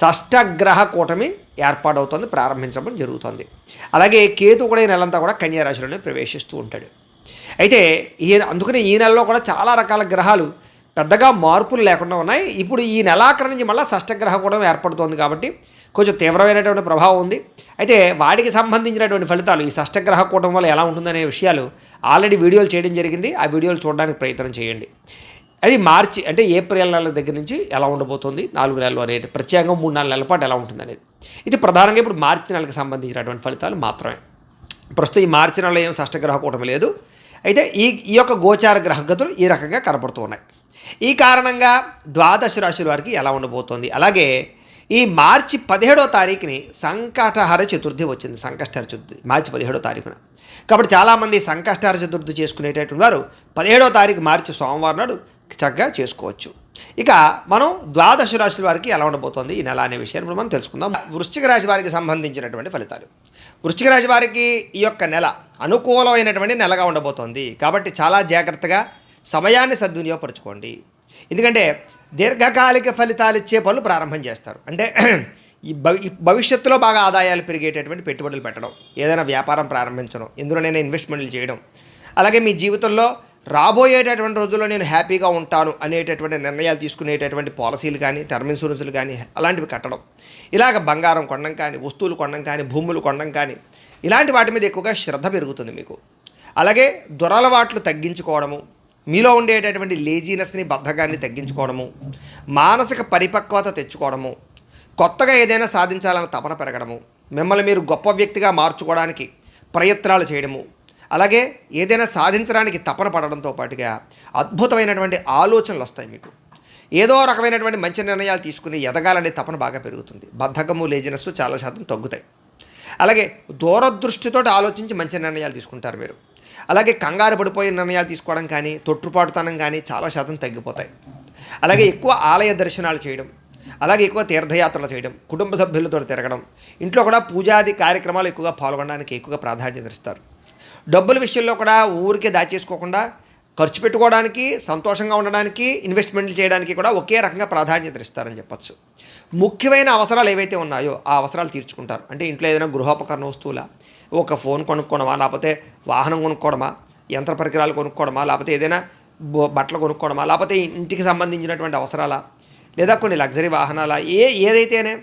షష్టగ్రహ కూటమి ఏర్పాటవుతుంది ప్రారంభించడం జరుగుతుంది. అలాగే కేతు కూడా ఈ నెలంతా కూడా కన్యారాశిలోనే ప్రవేశిస్తూ ఉంటాడు. అయితే ఈ అందుకని ఈ నెలలో కూడా చాలా రకాల గ్రహాలు పెద్దగా మార్పులు లేకుండా ఉన్నాయి. ఇప్పుడు ఈ నెలాఖరు నుంచి మళ్ళీ షష్టగ్రహ కూడా ఏర్పడుతోంది కాబట్టి కొంచెం తీవ్రమైనటువంటి ప్రభావం ఉంది. అయితే వాటికి సంబంధించినటువంటి ఫలితాలు ఈ షష్టగ్రహ కూటం వల్ల ఎలా ఉంటుందనే విషయాలు ఆల్రెడీ వీడియోలు చేయడం జరిగింది. ఆ వీడియోలు చూడడానికి ప్రయత్నం చేయండి. అది మార్చి అంటే ఏప్రిల్ నెల దగ్గర నుంచి ఎలా ఉండబోతుంది? నాలుగు నెలలు అనేది ప్రత్యేకంగా మూడు నాలుగు నెలల పాటు ఎలా ఉంటుంది అనేది ఇది ప్రధానంగా ఇప్పుడు మార్చి నెలకు సంబంధించినటువంటి ఫలితాలు మాత్రమే. ప్రస్తుతం ఈ మార్చి నెలలో ఏం షష్టగ్రహ కూటమి లేదు. అయితే ఈ ఈ యొక్క గోచార గ్రహగతులు ఈ రకంగా కనపడుతూ ఉన్నాయి. ఈ కారణంగా ద్వాదశ రాశుల వారికి ఎలా ఉండబోతోంది? అలాగే ఈ మార్చి పదిహేడో తారీఖుని సంకటహర చతుర్థి వచ్చింది. సంకష్టహర చతుర్థి మార్చి పదిహేడో తారీఖున. కాబట్టి చాలామంది సంకష్టహర చతుర్థి చేసుకునేటటువంటి వారు పదిహేడో తారీఖు మార్చి సోమవారం నాడు చక్కగా చేసుకోవచ్చు. ఇక మనం ద్వాదశ రాశుల వారికి ఎలా ఉండబోతోంది ఈ నెల అనే విషయాన్ని ఇప్పుడు మనం తెలుసుకుందాం. వృశ్చిక రాశి వారికి సంబంధించినటువంటి ఫలితాలు. వృశ్చిక రాశి వారికి ఈ యొక్క నెల అనుకూలమైనటువంటి నెలగా ఉండబోతోంది. కాబట్టి చాలా జాగ్రత్తగా సమయాన్ని సద్వినియోగపరచుకోండి. ఎందుకంటే దీర్ఘకాలిక ఫలితాలు ఇచ్చే పనులు ప్రారంభం చేస్తారు. అంటే ఈ భవి భవిష్యత్తులో బాగా ఆదాయాలు పెరిగేటటువంటి పెట్టుబడులు పెట్టడం ఏదైనా వ్యాపారం ప్రారంభించడం ఇందులోనైనా ఇన్వెస్ట్మెంట్లు చేయడం. అలాగే మీ జీవితంలో రాబోయేటటువంటి రోజుల్లో నేను హ్యాపీగా ఉంటాను అనేటటువంటి నిర్ణయాలు తీసుకునేటటువంటి పాలసీలు కానీ టర్మ్ ఇన్సూరెన్సులు కానీ అలాంటివి కట్టడం. ఇలాగ బంగారం కొనడం కానీ వస్తువులు కొనడం కానీ భూములు కొనడం కానీ ఇలాంటి వాటి మీద ఎక్కువగా శ్రద్ధ పెరుగుతుంది మీకు. అలాగే దురలవాట్లు తగ్గించుకోవడము మీలో ఉండేటటువంటి లేజీనెస్ని బద్ధకాన్ని తగ్గించుకోవడము మానసిక పరిపక్వత తెచ్చుకోవడము కొత్తగా ఏదైనా సాధించాలన్న తపన పెరగడము మిమ్మల్ని మీరు గొప్ప వ్యక్తిగా మార్చుకోవడానికి ప్రయత్నాలు చేయడము అలాగే ఏదైనా సాధించడానికి తపన పడడంతో పాటుగా అద్భుతమైనటువంటి ఆలోచనలు వస్తాయి మీకు. ఏదో రకమైనటువంటి మంచి నిర్ణయాలు తీసుకుని ఎదగాలనే తపన బాగా పెరుగుతుంది. బద్ధకము లేజినస్సు చాలా శాతం తగ్గుతాయి. అలాగే దూరదృష్టితో ఆలోచించి మంచి నిర్ణయాలు తీసుకుంటారు మీరు. అలాగే కంగారు పడిపోయే నిర్ణయాలు తీసుకోవడం కానీ తొట్టుపాటుతనం కానీ చాలా శాతం తగ్గిపోతాయి. అలాగే ఎక్కువ ఆలయ దర్శనాలు చేయడం అలాగే ఎక్కువ తీర్థయాత్రలు చేయడం కుటుంబ సభ్యులతో తిరగడం ఇంట్లో కూడా పూజాది కార్యక్రమాలు ఎక్కువగా పాల్గొనడానికి ఎక్కువగా ప్రాధాన్యత ఇస్తారు. డబ్బుల విషయంలో కూడా ఊరికే దాచేసుకోకుండా ఖర్చు పెట్టుకోవడానికి సంతోషంగా ఉండడానికి ఇన్వెస్ట్మెంట్లు చేయడానికి కూడా ఒకే రకంగా ప్రాధాన్యత ఇస్తారని చెప్పచ్చు. ముఖ్యమైన అవసరాలు ఏవైతే ఉన్నాయో ఆ అవసరాలు తీర్చుకుంటారు. అంటే ఇంట్లో ఏదైనా గృహోపకరణ వస్తువుల ఒక ఫోన్ కొనుక్కోవడమా లేకపోతే వాహనం కొనుక్కోవడమా యంత్ర పరికరాలు కొనుక్కోవడమా లేకపోతే ఏదైనా బట్టలు కొనుక్కోవడమా లేకపోతే ఇంటికి సంబంధించినటువంటి అవసరాలా లేదా కొన్ని లగ్జరీ వాహనాల ఏ ఏదైతేనే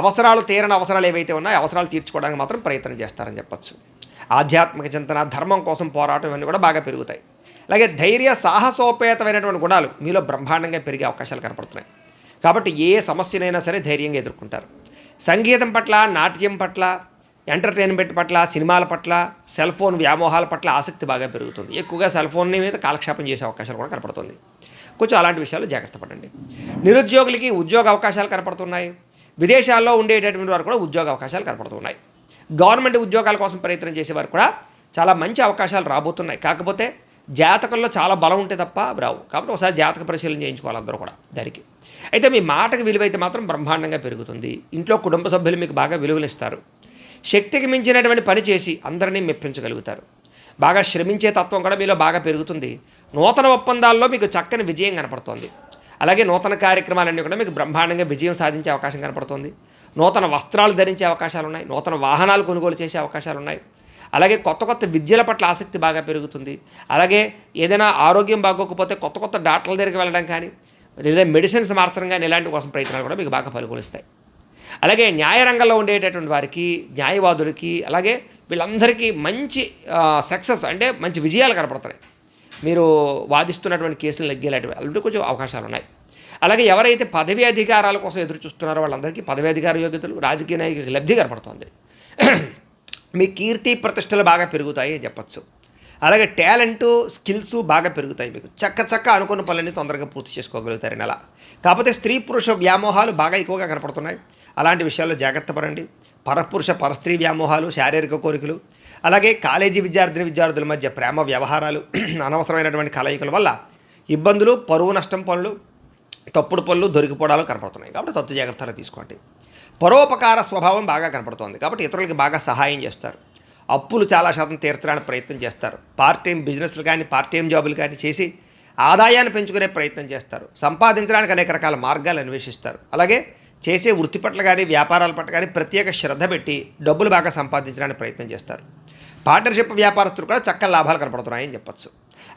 అవసరాలు తీరని అవసరాలు ఏవైతే ఉన్నాయో అవసరాలు తీర్చుకోవడానికి మాత్రం ప్రయత్నం చేస్తారని చెప్పచ్చు. ఆధ్యాత్మిక చింతన ధర్మం కోసం పోరాటం ఇవన్నీ కూడా బాగా పెరుగుతాయి. అలాగే ధైర్య సాహసోపేతమైనటువంటి గుణాలు మీలో బ్రహ్మాండంగా పెరిగే అవకాశాలు కనపడుతున్నాయి. కాబట్టి ఏ సమస్యనైనా సరే ధైర్యంగా ఎదుర్కొంటారు. సంగీతం పట్ల నాట్యం పట్ల ఎంటర్టైన్మెంట్ పట్ల సినిమాల పట్ల సెల్ ఫోన్ వ్యామోహాల పట్ల ఆసక్తి బాగా పెరుగుతుంది. ఎక్కువగా సెల్ ఫోన్ని మీద కాలక్షేపం చేసే అవకాశాలు కూడా కనపడుతుంది. కొంచెం అలాంటి విషయాలు జాగ్రత్త పడండి. నిరుద్యోగులకి ఉద్యోగ అవకాశాలు కనపడుతున్నాయి. విదేశాల్లో ఉండేటటువంటి వారు కూడా ఉద్యోగ అవకాశాలు కనపడుతున్నాయి. గవర్నమెంట్ ఉద్యోగాల కోసం ప్రయత్నం చేసేవారు కూడా చాలా మంచి అవకాశాలు రాబోతున్నాయి. కాకపోతే జాతకంలో చాలా బలం ఉంటే తప్ప అవి రావు. కాబట్టి ఒకసారి జాతక పరిశీలన చేయించుకోవాలి అందరూ కూడా దానికి. అయితే మీ మాటకు విలువైతే మాత్రం బ్రహ్మాండంగా పెరుగుతుంది. ఇంట్లో కుటుంబ సభ్యులు మీకు బాగా విలువలిస్తారు. శక్తికి మించినటువంటి పని చేసి అందరినీ మెప్పించగలుగుతారు. బాగా శ్రమించే తత్వం కూడా మీలో బాగా పెరుగుతుంది. నూతన ఒప్పందాల్లో మీకు చక్కని విజయం కనపడుతోంది. అలాగే నూతన కార్యక్రమాలన్నీ కూడా మీకు బ్రహ్మాండంగా విజయం సాధించే అవకాశం కనపడుతుంది. నూతన వస్త్రాలు ధరించే అవకాశాలు ఉన్నాయి నూతన వాహనాలు కొనుగోలు చేసే అవకాశాలు ఉన్నాయి అలాగే కొత్త కొత్త విద్యల పట్ల ఆసక్తి బాగా పెరుగుతుంది. అలాగే ఏదైనా ఆరోగ్యం బాగోకపోతే కొత్త కొత్త డాక్టర్ల దగ్గరికి వెళ్ళడం కానీ లేదా మెడిసిన్స్ మార్చడం కానీ ఇలాంటి కోసం ప్రయత్నాలు కూడా మీకు బాగా పలుకొలుస్తాయి. అలాగే న్యాయ రంగంలో ఉండేటటువంటి వారికి న్యాయవాదులకి అలాగే వీళ్ళందరికీ మంచి సక్సెస్ అంటే మంచి విజయాలు కనపడుతున్నాయి మీరు వాదిస్తున్నటువంటి కేసులు నెగ్గేలాంటివి అలాంటి కొంచెం అవకాశాలు ఉన్నాయి అలాగే ఎవరైతే పదవి అధికారాల కోసం ఎదురు చూస్తున్నారో వాళ్ళందరికీ పదవి అధికార యోగ్యతలు రాజకీయ నాయకులకు లబ్ధి కనపడుతుంది. మీ కీర్తి ప్రతిష్టలు బాగా పెరుగుతాయి అని చెప్పచ్చు. అలాగే టాలెంట్ స్కిల్స్ బాగా పెరుగుతాయి మీకు. చక్క చక్క అనుకున్న పనులని తొందరగా పూర్తి చేసుకోగలుగుతారు నెల. కాకపోతే స్త్రీ పురుష వ్యామోహాలు బాగా ఎక్కువగా కనపడుతున్నాయి. అలాంటి విషయాల్లో జాగ్రత్త పడండి. పరపురుష పరస్త్రీ వ్యామోహాలు శారీరక కోరికలు అలాగే కాలేజీ విద్యార్థిని విద్యార్థుల మధ్య ప్రేమ వ్యవహారాలు అనవసరమైనటువంటి కలయికల వల్ల ఇబ్బందులు పరువు నష్టం పనులు తప్పుడు పనులు దొరికిపోవడాలు కనపడుతున్నాయి. కాబట్టి తత్తు జాగ్రత్తలు తీసుకోండి. పరోపకార స్వభావం బాగా కనపడుతోంది. కాబట్టి ఇతరులకి బాగా సహాయం చేస్తారు. అప్పులు చాలా శాతం తీర్చడానికి ప్రయత్నం చేస్తారు. పార్ట్ టైం బిజినెస్లు కానీ పార్ట్ టైం జాబులు కానీ చేసి ఆదాయాన్ని పెంచుకునే ప్రయత్నం చేస్తారు. సంపాదించడానికి అనేక రకాల మార్గాలు అన్వేషిస్తారు. అలాగే చేసే వృత్తి పట్ల కానీ వ్యాపారాల పట్ల కానీ ప్రత్యేక శ్రద్ధ పెట్టి డబ్బులు బాగా సంపాదించడానికి ప్రయత్నం చేస్తారు. పార్ట్నర్షిప్ వ్యాపారస్తులు కూడా చక్కని లాభాలు కనపడుతున్నాయని చెప్పచ్చు.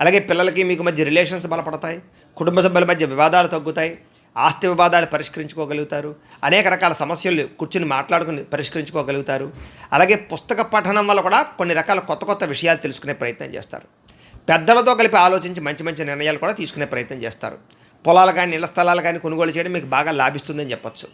అలాగే పిల్లలకి మీకు మధ్య రిలేషన్స్ బలపడతాయి కుటుంబ సభ్యుల మధ్య వివాదాలు తగ్గుతాయి ఆస్తి వివాదాలు పరిష్కరించుకోగలుగుతారు అనేక రకాల సమస్యలు కూర్చుని మాట్లాడుకుని పరిష్కరించుకోగలుగుతారు. అలాగే పుస్తక పఠనం వల్ల కూడా కొన్ని రకాల కొత్త కొత్త విషయాలు తెలుసుకునే ప్రయత్నం చేస్తారు. పెద్దలతో కలిపి ఆలోచించి మంచి మంచి నిర్ణయాలు కూడా తీసుకునే ప్రయత్నం చేస్తారు. పొలాలు కానీ ఇళ్ళ స్థలాలు కానీ కొనుగోలు చేయడం మీకు బాగా లాభిస్తుందని చెప్పొచ్చు.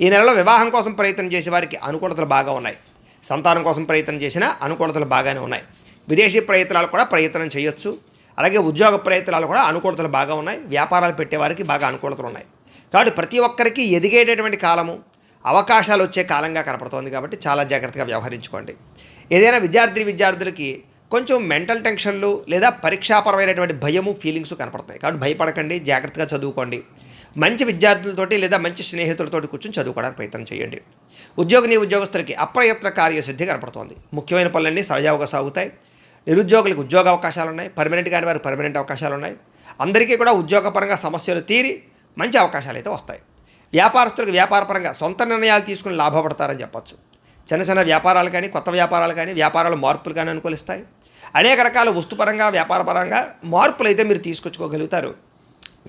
ఈ నెలలో వివాహం కోసం ప్రయత్నం చేసే వారికి అనుకూలతలు బాగా ఉన్నాయి. సంతానం కోసం ప్రయత్నం చేసినా అనుకూలతలు బాగానే ఉన్నాయి. విదేశీ ప్రయత్నాలు కూడా ప్రయత్నం చేయొచ్చు. అలాగే ఉద్యోగ ప్రయత్నాలు కూడా అనుకూలతలు బాగా ఉన్నాయి. వ్యాపారాలు పెట్టేవారికి బాగా అనుకూలతలు ఉన్నాయి. కాబట్టి ప్రతి ఒక్కరికి ఎదిగేటటువంటి కాలము అవకాశాలు వచ్చే కాలంగా కనపడుతోంది కాబట్టి చాలా జాగ్రత్తగా వ్యవహరించుకోండి. ఏదైనా విద్యార్థి విద్యార్థులకి కొంచెం మెంటల్ టెన్షన్లు లేదా పరీక్షాపరమైనటువంటి భయము ఫీలింగ్స్ కనపడతాయి. కాబట్టి భయపడకండి జాగ్రత్తగా చదువుకోండి. మంచి విద్యార్థులతోటి లేదా మంచి స్నేహితులతోటి కూర్చొని చదువుకోవడానికి ప్రయత్నం చేయండి. ఉద్యోగిని ఉద్యోగస్తులకి అప్రయత్న కార్యసిద్ధి కనపడుతోంది. ముఖ్యమైన పనులన్నీ సజావుగా సాగుతాయి. నిరుద్యోగులకు ఉద్యోగ అవకాశాలు ఉన్నాయి పర్మనెంట్ కాని వారికి పర్మనెంట్ అవకాశాలు ఉన్నాయి అందరికీ కూడా ఉద్యోగపరంగా సమస్యలు తీరి మంచి అవకాశాలు అయితే వస్తాయి. వ్యాపారస్తులకు వ్యాపారపరంగా సొంత నిర్ణయాలు తీసుకుని లాభపడతారని చెప్పొచ్చు. చిన్న చిన్న వ్యాపారాలు కానీ కొత్త వ్యాపారాలు కానీ వ్యాపారాలు మార్పులు కానీ అనుకూలిస్తాయి. అనేక రకాల వస్తుపరంగా వ్యాపారపరంగా మార్పులు అయితే మీరు తీసుకొచ్చుకోగలుగుతారు.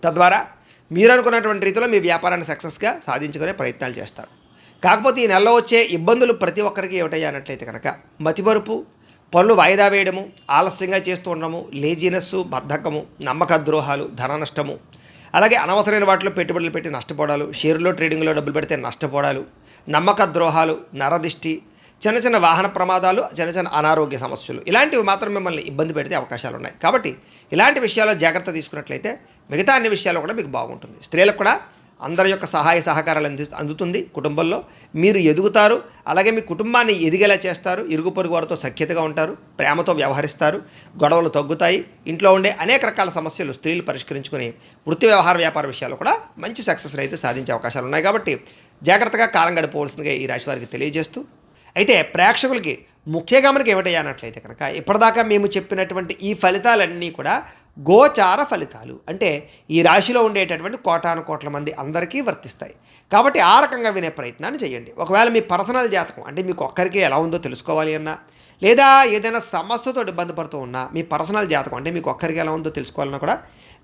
తద్వారా మీరు అనుకున్నటువంటి రీతిలో మీ వ్యాపారాన్ని సక్సెస్గా సాధించుకునే ప్రయత్నాలు చేస్తారు. కాకపోతే ఈ నెలలో వచ్చే ఇబ్బందులు ప్రతి ఒక్కరికి ఏమిటయ్యానట్లయితే కనుక మతిమరుపు పనులు వాయిదా వేయడము ఆలస్యంగా చేస్తూ ఉండడము లేజినెస్సు బద్ధకము నమ్మక ద్రోహాలు ధన నష్టము అలాగే అనవసరమైన వాటిలో పెట్టుబడులు పెట్టి నష్టపోవడాలు షేర్లో ట్రేడింగ్లో డబ్బులు పెడితే నష్టపోవడాలు నమ్మక ద్రోహాలు నరదిష్టి చిన్న చిన్న వాహన ప్రమాదాలు చిన్న చిన్న అనారోగ్య సమస్యలు ఇలాంటివి మాత్రం మిమ్మల్ని ఇబ్బంది పెడితే అవకాశాలు ఉన్నాయి కాబట్టి ఇలాంటి విషయాల్లో జాగ్రత్త తీసుకున్నట్లయితే మిగతా అన్ని విషయాల్లో కూడా మీకు బాగుంటుంది. స్త్రీలకు కూడా అందరి యొక్క సహాయ సహకారాలు అంది అందుతుంది కుటుంబంలో. మీరు ఎదుగుతారు అలాగే మీ కుటుంబాన్ని ఎదిగేలా చేస్తారు. ఇరుగు పొరుగు వారితో సఖ్యతగా ఉంటారు ప్రేమతో వ్యవహరిస్తారు గొడవలు తగ్గుతాయి. ఇంట్లో ఉండే అనేక రకాల సమస్యలు స్త్రీలు పరిష్కరించుకుని వృత్తి వ్యవహార వ్యాపార విషయాలు కూడా మంచి సక్సెస్ అయితే సాధించే అవకాశాలు ఉన్నాయి కాబట్టి జాగ్రత్తగా కాలం గడిపోవలసిందిగా ఈ రాశి వారికి తెలియజేస్తూ. అయితే ప్రేక్షకులకి ముఖ్య గమనిక ఏమిటయ్యానట్లయితే కనుక ఇప్పటిదాకా మేము చెప్పినటువంటి ఈ ఫలితాలన్నీ కూడా గోచార ఫలితాలు. అంటే ఈ రాశిలో ఉండేటటువంటి కోటాను కోట్ల మంది అందరికీ వర్తిస్తాయి. కాబట్టి ఆ రకంగా వినే ప్రయత్నాన్ని చేయండి. ఒకవేళ మీ పర్సనల్ జాతకం అంటే మీకు ఒక్కరికి ఎలా ఉందో తెలుసుకోవాలి అన్నా లేదా ఏదైనా సమస్యతో ఇబ్బంది పడుతూ ఉన్నా మీ పర్సనల్ జాతకం అంటే మీకు ఒక్కరికి ఎలా ఉందో తెలుసుకోవాలన్నా కూడా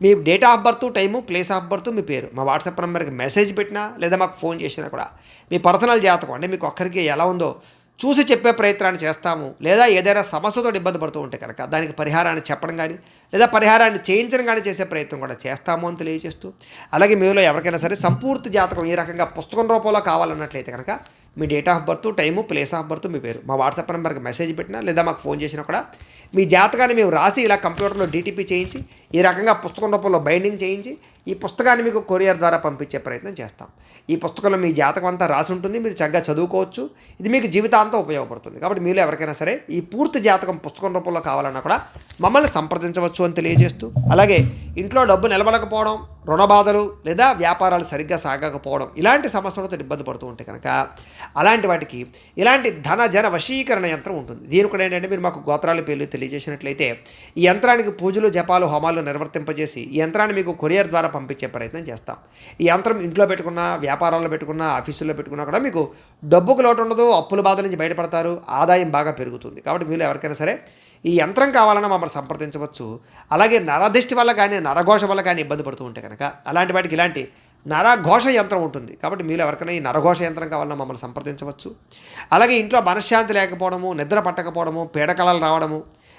మీ date of birth time place of birth మీ పేరు మా వాట్సాప్ నెంబర్కి మెసేజ్ పెట్టినా లేదా మాకు ఫోన్ చేసినా కూడా మీ పర్సనల్ జాతకం అంటే మీకు ఒక్కరికి ఎలా ఉందో చూసి చెప్పే ప్రయత్నాన్ని చేస్తాము. లేదా ఏదైనా సమస్యతో ఇబ్బంది పడుతూ ఉంటే కనుక దానికి పరిహారాన్ని చెప్పడం కానీ లేదా పరిహారాన్ని చేయించడం కానీ చేసే ప్రయత్నం కూడా చేస్తాము అని తెలియజేస్తూ అలాగే మీలో ఎవరికైనా సరే సంపూర్తి జాతకం ఈ రకంగా పుస్తకం రూపంలో కావాలన్నట్లయితే కనుక మీ date of birth time place of birth మీ పేరు. మా వాట్సాప్ నెంబర్కి మెసేజ్ పెట్టినా లేదా మాకు ఫోన్ చేసినా కూడా మీ జాతకాన్ని మేము రాసి ఇలా కంప్యూటర్లో డీటీపీ చేయించి ఈ రకంగా పుస్తకం రూపంలో బైండింగ్ చేయించి ఈ పుస్తకాన్ని మీకు కొరియర్ ద్వారా పంపించే ప్రయత్నం చేస్తాం. ఈ పుస్తకంలో మీ జాతకం అంతా రాసి ఉంటుంది మీరు చక్కగా చదువుకోవచ్చు. ఇది మీకు జీవితాంతం ఉపయోగపడుతుంది. కాబట్టి మీలో ఎవరికైనా సరే ఈ పూర్తి జాతకం పుస్తకం రూపంలో కావాలన్నా కూడా మమ్మల్ని సంప్రదించవచ్చు అని తెలియజేస్తూ అలాగే ఇంట్లో డబ్బు నిలబడకపోవడం రుణ బాధలు లేదా వ్యాపారాలు సరిగ్గా సాగకపోవడం ఇలాంటి సమస్యలతో ఇబ్బంది పడుతూ ఉంటే కనుక అలాంటి వాటికి ఇలాంటి ధన జన వశీకరణ యంత్రం ఉంటుంది. దీని కూడా ఏంటంటే మీరు మాకు గోత్రాల పేర్లు తెలియజేసినట్లయితే ఈ యంత్రానికి పూజలు జపాలు హోమాలు నిర్వర్తింపజేసి ఈ యంత్రాన్ని మీకు కొరియర్ ద్వారా పంపించే ప్రయత్నం చేస్తాం. ఈ యంత్రం ఇంట్లో పెట్టుకున్న వ్యాపారాల్లో పెట్టుకున్న ఆఫీసుల్లో పెట్టుకున్నా కూడా మీకు డబ్బుకు లోటు ఉండదు అప్పుల బాధ నుంచి బయటపడతారు ఆదాయం బాగా పెరుగుతుంది. కాబట్టి మీరు ఎవరికైనా సరే ఈ యంత్రం కావాలన్నా మమ్మల్ని సంప్రదించవచ్చు. అలాగే నరదిష్టి వల్ల కానీ నరఘోష వల్ల కానీ ఇబ్బంది పడుతూ ఉంటే కనుక అలాంటి వాటికి ఇలాంటి నరఘోష యంత్రం ఉంటుంది. కాబట్టి మీరు ఎవరికైనా ఈ నరఘోష యంత్రం కావాలన్నా మమ్మల్ని సంప్రదించవచ్చు. అలాగే ఇంట్లో మనశ్శాంతి లేకపోవడము నిద్ర పట్టకపోవడము పీడకలలు రావడము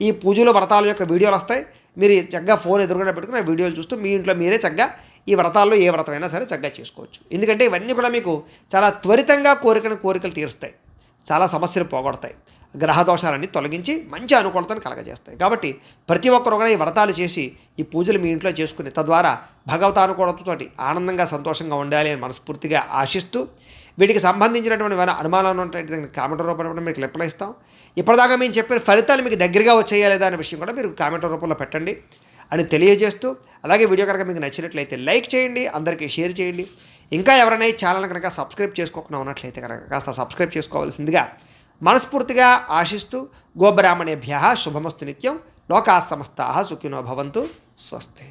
ఈ పూజలు వ్రతాల యొక్క వీడియోలు వస్తాయి. మీరు చక్కగా ఫోన్ ఎదురుగా పెట్టుకుని ఆ వీడియోలు చూస్తూ మీ ఇంట్లో మీరే చక్కగా ఈ వ్రతాల్లో ఏ వ్రతమైనా సరే చక్కగా చేసుకోవచ్చు. ఎందుకంటే ఇవన్నీ కూడా మీకు చాలా త్వరితంగా కోరికను కోరికలు తీరుస్తాయి. చాలా సమస్యలు పోగొడతాయి. గ్రహ దోషాలన్నీ తొలగించి మంచి అనుకూలతను కలగజేస్తాయి. కాబట్టి ప్రతి ఒక్కరు కూడా ఈ వ్రతాలు చేసి ఈ పూజలు మీ ఇంట్లో చేసుకుని తద్వారా భగవతానుకూలతతోటి ఆనందంగా సంతోషంగా ఉండాలి అని మనస్ఫూర్తిగా ఆశిస్తూ వీటికి సంబంధించినటువంటి ఏమైనా అనుమానాలు ఉంటే కామెంట్ రూపంలో మీకు రిప్లై ఇస్తాం. ఇప్పటిదాకా మేము చెప్పిన ఫలితాలు మీకు దగ్గరగా వచ్చాయా లేదా అనే విషయం కూడా మీరు కామెంట్ రూపంలో పెట్టండి అని తెలియజేస్తూ అలాగే వీడియో కనుక మీకు నచ్చినట్లయితే లైక్ చేయండి అందరికీ షేర్ చేయండి. ఇంకా ఎవరైనా ఈ ఛానల్ కనుక సబ్స్క్రైబ్ చేసుకోకుండా ఉన్నట్లయితే కనుక కాస్త సబ్స్క్రైబ్ చేసుకోవాల్సిందిగా మనస్ఫూర్తిగా ఆశిస్తూ గోబ్రాహ్మణేభ్య శుభమస్తు నిత్యం. లోకా సమస్తా సుఖినో భవంతు. స్వస్తి.